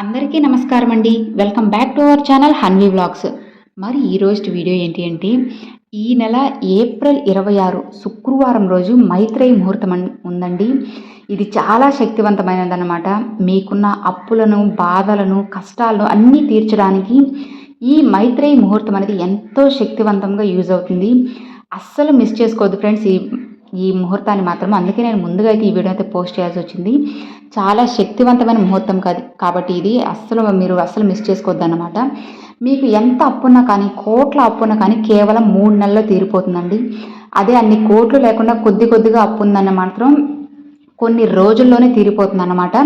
అందరికీ నమస్కారం అండి. Welcome back to our channel Hanvi vlogs మరి ఈరోజు వీడియో ఏంటి అంటే ఈ నెల ఏప్రిల్ ఇరవై ఆరు శుక్రవారం రోజు మైత్రేయి ముహూర్తం ఉందండి. ఇది చాలా శక్తివంతమైనదన్నమాట. మీకున్న అప్పులను బాధలను కష్టాలను అన్నీ తీర్చడానికి ఈ మైత్రేయి ముహూర్తం అనేది ఎంతో శక్తివంతంగా యూజ్ అవుతుంది. అస్సలు మిస్ చేసుకోవద్దు ఫ్రెండ్స్. ఈ ఈ ముహూర్తాన్ని మాత్రం అందుకే నేను ముందుగా అయితే ఈ వీడియో అయితే పోస్ట్ చేయాల్సి వచ్చింది. చాలా శక్తివంతమైన ముహూర్తం కాదు కాబట్టి ఇది అస్సలు మీరు అస్సలు మిస్ చేసుకోవద్దు అన్నమాట మీకు ఎంత అప్పున్నా కానీ కోట్ల అప్పున్నా కానీ కేవలం మూడు నెలల్లో తీరిపోతుందండి. అదే అన్ని కోట్లు లేకుండా కొద్ది కొద్దిగా అప్పు ఉందన్న మాత్రం కొన్ని రోజుల్లోనే తీరిపోతుందన్నమాట.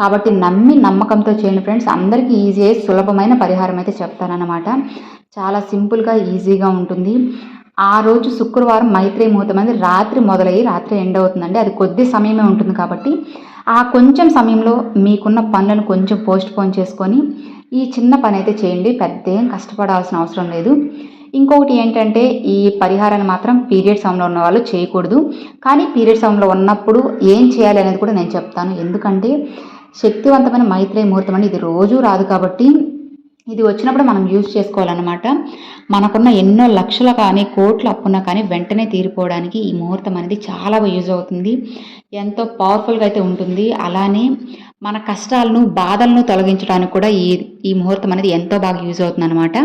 కాబట్టి నమ్మి నమ్మకంతో చేయండి ఫ్రెండ్స్. అందరికీ ఈజీ సులభమైన పరిహారం అయితే చెప్తానన్నమాట. చాలా సింపుల్గా ఈజీగా ఉంటుంది. ఆ రోజు శుక్రవారం మైత్రి ముహూర్తం అనేది రాత్రి మొదలయ్యి రాత్రి ఎండ్ అవుతుందండి. అది కొద్ది సమయమే ఉంటుంది కాబట్టి ఆ కొంచెం సమయంలో మీకున్న పనులను కొంచెం పోస్ట్ పోన్ చేసుకొని ఈ చిన్న పని అయితే చేయండి. పెద్ద ఏం కష్టపడాల్సిన అవసరం లేదు. ఇంకొకటి ఏంటంటే ఈ పరిహారాన్ని మాత్రం పీరియడ్ సమయంలో ఉన్న వాళ్ళు చేయకూడదు. కానీ పీరియడ్ సమయంలో ఉన్నప్పుడు ఏం చేయాలి అనేది కూడా నేను చెప్తాను. ఎందుకంటే శక్తివంతమైన మైత్రేయ ముహూర్తం అని ఇది రోజు రాదు కాబట్టి ఇది వచ్చినప్పుడు మనం యూజ్ చేసుకోవాలన్నమాట. మనకున్న ఎన్నో లక్షల కానీ కోట్ల అప్పున్నా కానీ వెంటనే తీరిపోవడానికి ఈ ముహూర్తం అనేది చాలా యూజ్ అవుతుంది. ఎంతో పవర్ఫుల్గా అయితే ఉంటుంది. అలానే మన కష్టాలను బాధలను తొలగించడానికి కూడా ఈ ఈ ముహూర్తం అనేది ఎంతో బాగా యూజ్ అవుతుంది అనమాట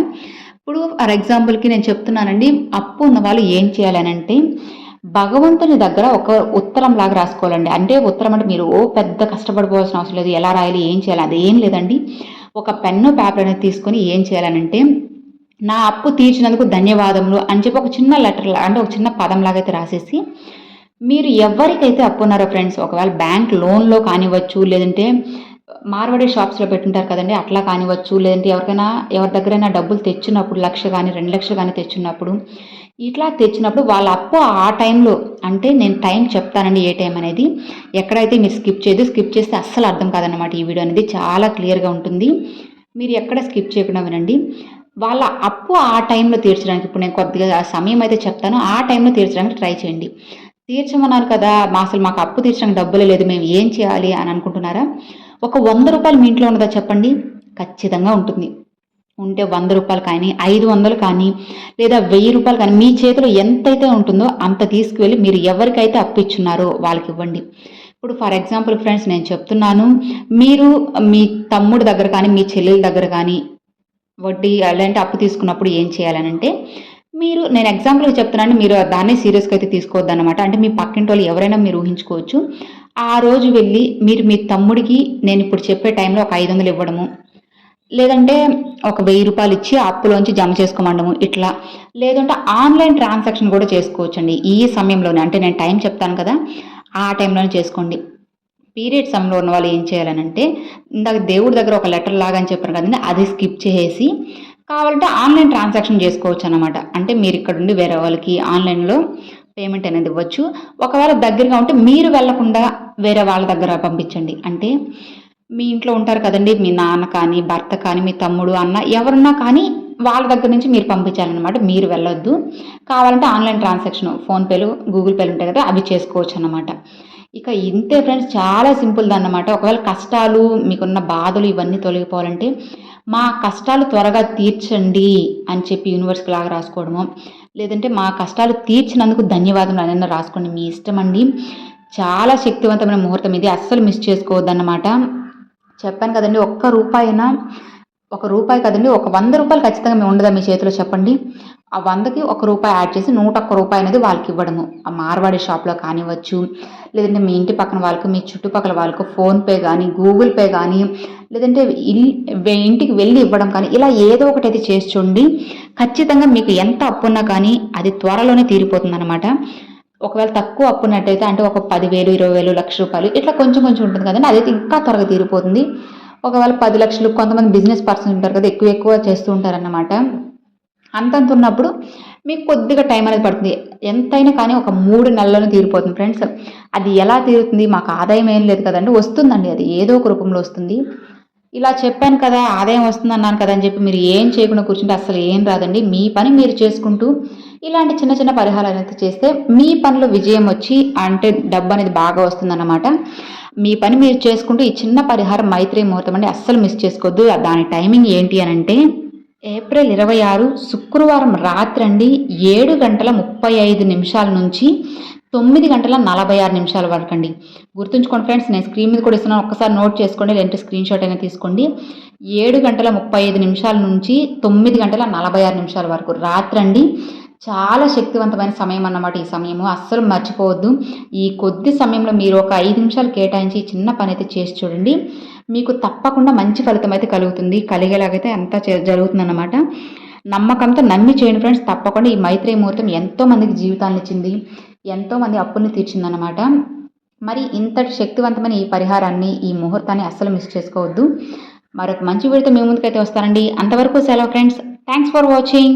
ఇప్పుడు ఫర్ ఎగ్జాంపుల్కి నేను చెప్తున్నానండి. అప్పు ఉన్న వాళ్ళు ఏం చేయాలనంటే భగవంతుని దగ్గర ఒక ఉత్తరం లాగా రాసుకోవాలండి. అంటే ఉత్తరం అంటే మీరు ఓ పెద్ద కష్టపడిపోవాల్సిన అవసరం లేదు. ఎలా రాయాలి? ఏం చేయాలి? అది ఏం లేదండి. ఒక పెన్ను పేపర్ అనేది తీసుకొని ఏం చేయాలనంటే నా అప్పు తీర్చినందుకు ధన్యవాదములు అని చెప్పి ఒక చిన్న లెటర్ అంటే ఒక చిన్న పదం లాగా అయితే రాసేసి మీరు ఎవరికైతే అప్పు ఉన్నారో ఫ్రెండ్స్ ఒకవేళ బ్యాంక్ లోన్లో కానివ్వచ్చు లేదంటే మార్వాడి షాప్స్లో పెట్టుంటారు కదండి అట్లా కానివ్వచ్చు లేదంటే ఎవరికైనా ఎవరి దగ్గరైనా డబ్బులు తెచ్చినప్పుడు లక్ష కానీ రెండు లక్షలు కానీ తెచ్చినప్పుడు ఇట్లా తెచ్చినప్పుడు వాళ్ళ అప్పు ఆ టైంలో అంటే నేను టైం చెప్తానండి ఏ టైం అనేది. ఎక్కడైతే మీరు స్కిప్ చేయదు స్కిప్ చేస్తే అస్సలు అర్థం కాదనమాట ఈ వీడియో అనేది. చాలా క్లియర్గా ఉంటుంది. మీరు ఎక్కడ స్కిప్ చేయకుండా వినండి. వాళ్ళ అప్పు ఆ టైంలో తీర్చడానికి ఇప్పుడు నేను కొద్దిగా సమయం అయితే చెప్తాను. ఆ టైంలో తీర్చడానికి ట్రై చేయండి. తీర్చమన్నారు కదా మా అసలు మాకు అప్పు తీర్చడానికి డబ్బులే లేదు మేము ఏం చేయాలి అని అనుకుంటున్నారా? ఒక వంద రూపాయలు మీ ఇంట్లో ఉన్నదా చెప్పండి. ఖచ్చితంగా ఉంటుంది. ఉంటే వంద రూపాయలు కానీ ఐదు వందలు కానీ లేదా వెయ్యి రూపాయలు కానీ మీ చేతిలో ఎంతైతే ఉంటుందో అంత తీసుకువెళ్ళి మీరు ఎవరికైతే అప్పు ఇచ్చున్నారో వాళ్ళకి ఇవ్వండి. ఇప్పుడు ఫర్ ఎగ్జాంపుల్ ఫ్రెండ్స్ నేను చెప్తున్నాను మీరు మీ తమ్ముడి దగ్గర కానీ మీ చెల్లెల దగ్గర కానీ వడ్డీ అలాంటి అప్పు తీసుకున్నప్పుడు ఏం చేయాలనంటే మీరు నేను ఎగ్జాంపుల్గా చెప్తున్నాను మీరు దాన్ని సీరియస్గా అయితే తీసుకోవద్దు అనమాట అంటే మీ పక్కింటి వాళ్ళు ఎవరైనా మీరు ఊహించుకోవచ్చు. ఆ రోజు వెళ్ళి మీరు మీ తమ్ముడికి నేను ఇప్పుడు చెప్పే టైంలో ఒక ఐదు వందలు ఇవ్వడము లేదంటే ఒక వెయ్యి రూపాయలు ఇచ్చి అప్పులోంచి జమ చేసుకోమండము ఇట్లా. లేదంటే ఆన్లైన్ ట్రాన్సాక్షన్ కూడా చేసుకోవచ్చండి ఈ సమయంలోనే. అంటే నేను టైం చెప్తాను కదా ఆ టైంలోనే చేసుకోండి. పీరియడ్ సమయంలో ఉన్న వాళ్ళు ఏం చేయాలనంటే ఇందాక దేవుడి దగ్గర ఒక లెటర్ లాగా అని చెప్పాను కదండి అది స్కిప్ చేసేసి కావాలంటే ఆన్లైన్ ట్రాన్సాక్షన్ చేసుకోవచ్చు అనమాట అంటే మీరు ఇక్కడ ఉండి వేరే వాళ్ళకి ఆన్లైన్లో పేమెంట్ అనేది ఇవ్వచ్చు. ఒకవేళ దగ్గరగా ఉంటే మీరు వెళ్ళకుండా వేరే వాళ్ళ దగ్గర పంపించండి. అంటే మీ ఇంట్లో ఉంటారు కదండి మీ నాన్న కానీ భర్త కానీ మీ తమ్ముడు అన్న ఎవరున్నా కానీ వాళ్ళ దగ్గర నుంచి మీరు పంపించాలన్నమాట మీరు వెళ్ళొద్దు. కావాలంటే ఆన్లైన్ ట్రాన్సాక్షన్ ఫోన్పేలు గూగుల్ పేలు ఉంటాయి కదా అవి చేసుకోవచ్చు అనమాట ఇక ఇంతే ఫ్రెండ్స్ చాలా సింపుల్ అన్నమాట. ఒకవేళ కష్టాలు మీకున్న బాధలు ఇవన్నీ తొలగిపోవాలంటే మా కష్టాలు త్వరగా తీర్చండి అని చెప్పి యూనివర్స్కి లాగా రాసుకోవడము. లేదంటే మా కష్టాలు తీర్చినందుకు ధన్యవాదములు అని రాసుకోండి. మీ ఇష్టం అండి. చాలా శక్తివంతమైన ముహూర్తం ఇది. అస్సలు మిస్ చేసుకోవద్దన్నమాట. చెప్పాను కదండి ఒక్క రూపాయినా ఒక రూపాయి కదండి ఒక వంద రూపాయలు ఖచ్చితంగా మేము ఉండదా మీ చేతిలో చెప్పండి. ఆ వందకి ఒక రూపాయి యాడ్ చేసి నూట ఒక్క రూపాయి అనేది వాళ్ళకి ఇవ్వడము. ఆ మార్వాడి షాప్లో కానివ్వచ్చు లేదంటే మీ ఇంటి పక్కన వాళ్ళకు మీ చుట్టుపక్కల వాళ్ళకు ఫోన్పే కానీ గూగుల్ పే కానీ లేదంటే ఇల్ ఇంటికి వెళ్ళి ఇవ్వడం కానీ ఇలా ఏదో ఒకటి అయితే చేసి చూడండి. ఖచ్చితంగా మీకు ఎంత అప్పున్నా కానీ అది త్వరలోనే తీరిపోతుంది అనమాట ఒకవేళ తక్కువ అప్పున్నట్టయితే అంటే ఒక పదివేలు ఇరవై వేలు లక్ష రూపాయలు ఇట్లా కొంచెం కొంచెం ఉంటుంది కదండి. అదైతే ఇంకా త్వరగా తీరిపోతుంది. ఒకవేళ పది లక్షలు కొంతమంది బిజినెస్ పర్సన్ ఉంటారు కదా ఎక్కువ ఎక్కువ చేస్తూ ఉంటారన్నమాట. అంతంత ఉన్నప్పుడు మీకు కొద్దిగా టైం అనేది పడుతుంది. ఎంతైనా కానీ ఒక మూడు నెలలను తీరిపోతుంది ఫ్రెండ్స్ అది ఎలా తీరుతుంది మాకు ఆదాయం ఏం లేదు కదండి. వస్తుందండి అది ఏదో ఒక రూపంలో వస్తుంది. ఇలా చెప్పాను కదా ఆదాయం వస్తుంది అన్నాను కదా అని చెప్పి మీరు ఏం చేయకుండా కూర్చుంటే అసలు ఏం రాదండి. మీ పని మీరు చేసుకుంటూ ఇలాంటి చిన్న చిన్న పరిహారాలు అయితే చేస్తే మీ పనిలో విజయం వచ్చి అంటే డబ్బు అనేది బాగా వస్తుందన్నమాట. మీ పని మీరు చేసుకుంటూ ఈ చిన్న పరిహారం మైత్రి ముహూర్తం అండి అస్సలు మిస్ చేసుకోవద్దు. దాని టైమింగ్ ఏంటి అని అంటే ఏప్రిల్ ఇరవై ఆరు శుక్రవారం రాత్రి అండి ఏడు గంటల ముప్పై ఐదు నిమిషాల నుంచి తొమ్మిది గంటల నలభై ఆరు నిమిషాల వరకు అండి. గుర్తుంచుకోండి ఫ్రెండ్స్ నేను స్క్రీన్ మీద కూడా ఇస్తున్నాను. ఒక్కసారి నోట్ చేసుకోండి లేదంటే స్క్రీన్ షాట్ అయినా తీసుకోండి. ఏడు గంటల ముప్పై ఐదు నిమిషాల నుంచి తొమ్మిది గంటల నలభై ఆరు నిమిషాల వరకు రాత్రి అండి. చాలా శక్తివంతమైన సమయం అన్నమాట ఈ సమయము. అస్సలు మర్చిపోవద్దు. ఈ కొద్ది సమయంలో మీరు ఒక ఐదు నిమిషాలు కేటాయించి చిన్న పని అయితే చేసి చూడండి. మీకు తప్పకుండా మంచి ఫలితం అయితే కలుగుతుంది. కలిగేలాగైతే అంతా జరుగుతుందన్నమాట. నమ్మకంతో నమ్మి చేయండి ఫ్రెండ్స్. తప్పకుండా ఈ మైత్రేయ ముహూర్తం ఎంతో మందికి జీవితాన్ని ఇచ్చింది. ఎంతోమంది అప్పుల్ని తీర్చిందనమాట మరి ఇంతటి శక్తివంతమైన ఈ పరిహారాన్ని ఈ ముహూర్తాన్ని అస్సలు మిస్ చేసుకోవద్దు. మరొక మంచి వీడితో మీ ముందుకైతే వస్తానండి. అంతవరకు సెలవు ఫ్రెండ్స్. Thanks for watching